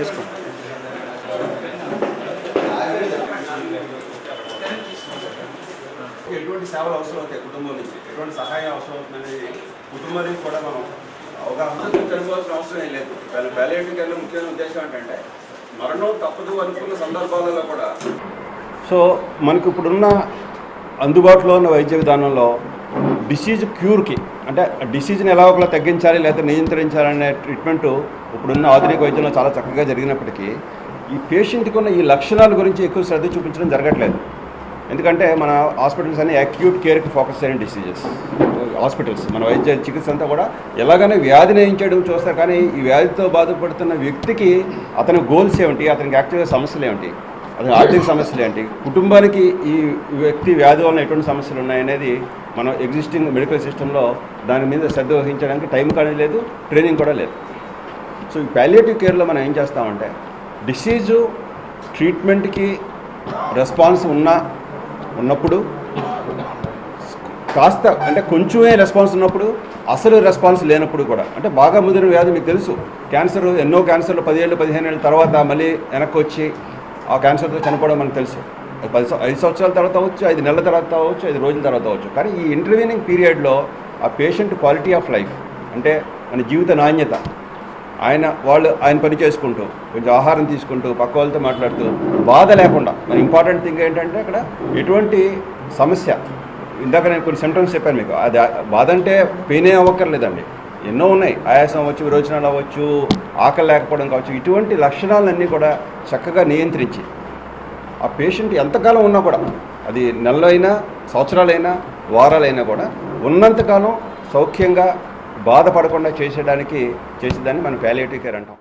UNESCO. ఎటువంటి సేవలు అవసరం అవుతాయి కుటుంబం నుంచి ఎటువంటి సహాయం అవసరం అవుతుందనేది కుటుంబం నుంచి కూడా మనం అవగాహన తెలుసుకోవాల్సిన అవసరం ఏం లేదు. ప్యాలేటివ్ కేర్లో ముఖ్యమైన ఉద్దేశం ఏంటంటే మరణం తప్పదు అనుకున్న సందర్భాలలో కూడా సో మనకిప్పుడున్న అందుబాటులో ఉన్న వైద్య విధానంలో డిసీజ్ క్యూర్కి అంటే డిసీజ్ని ఎలా ఒకలా తగ్గించాలి లేదా నియంత్రించాలనే ట్రీట్మెంట్ ఇప్పుడున్న ఆధునిక వైద్యంలో చాలా చక్కగా జరిగినప్పటికీ ఈ పేషెంట్కి ఉన్న ఈ లక్షణాల గురించి ఎక్కువ శ్రద్ధ చూపించడం జరగట్లేదు. ఎందుకంటే మన హాస్పిటల్స్ అన్ని అక్యూట్ కేర్కి ఫోకస్ అయిన డిసీజెస్ హాస్పిటల్స్ మన వైద్య చికిత్స అంతా కూడా ఎలాగైనా వ్యాధి నయించడం చూస్తారు కానీ ఈ వ్యాధితో బాధపడుతున్న వ్యక్తికి అతని గోల్స్ ఏమిటి అతనికి యాక్చువల్గా సమస్యలు ఏమిటి? అది ఆర్థిక సమస్యలు ఏంటి కుటుంబానికి ఈ వ్యక్తి వ్యాధి వలన ఎటువంటి సమస్యలు ఉన్నాయనేది మనం ఎగ్జిస్టింగ్ మెడికల్ సిస్టంలో దాని మీద శ్రద్ధ వహించడానికి టైం కానీ లేదు ట్రైనింగ్ కూడా లేదు. సో ఈ ప్యాలియేటివ్ కేర్లో మనం ఏం చేస్తామంటే డిసీజు ట్రీట్మెంట్కి రెస్పాన్స్ ఉన్న ఉన్నప్పుడు కాస్త అంటే కొంచెమే రెస్పాన్స్ ఉన్నప్పుడు అసలు రెస్పాన్స్ లేనప్పుడు కూడా అంటే బాగా ముదిరిన వ్యాధి మీకు తెలుసు క్యాన్సర్ ఎన్నో క్యాన్సర్లు పదిహేళ్ళు పదిహేను ఏళ్ళ తర్వాత మళ్ళీ వెనక్కి వచ్చి ఆ క్యాన్సర్తో చనిపోవడం మనకు తెలుసు. పది ఐదు సంవత్సరాల తర్వాత అవచ్చు ఐదు నెలల తర్వాత అవచ్చు ఐదు రోజుల తర్వాత అవచ్చు కానీ ఈ ఇంటర్వ్యూనింగ్ పీరియడ్లో ఆ పేషెంట్ క్వాలిటీ ఆఫ్ లైఫ్ అంటే మన జీవిత నాణ్యత ఆయన వాళ్ళు ఆయన పని చేసుకుంటూ కొంచెం ఆహారం తీసుకుంటూ పక్క వాళ్ళతో మాట్లాడుతూ బాధ లేకుండా మన ఇంపార్టెంట్ థింగ్ ఏంటంటే అక్కడ ఎటువంటి సమస్య ఇందాక నేను కొన్ని సిమ్టమ్స్ చెప్పాను మీకు. అది బాధ అంటే పెయినే అవ్వక్కర్లేదండి. ఎన్నో ఉన్నాయి. ఆయాసం అవ్వచ్చు విరోచనాలు అవ్వచ్చు ఆకలి లేకపోవడం కావచ్చు ఇటువంటి లక్షణాలన్నీ కూడా చక్కగా నియంత్రించి ఆ పేషెంట్ ఎంతకాలం ఉన్నా కూడా అది నెలలైనా సంవత్సరాలైనా వారాలైనా కూడా ఉన్నంతకాలం సౌఖ్యంగా బాధపడకుండా చేసేయడానికి చేసేదాన్ని మనం ప్యాలియేటివ్ కేర్ అంటాం.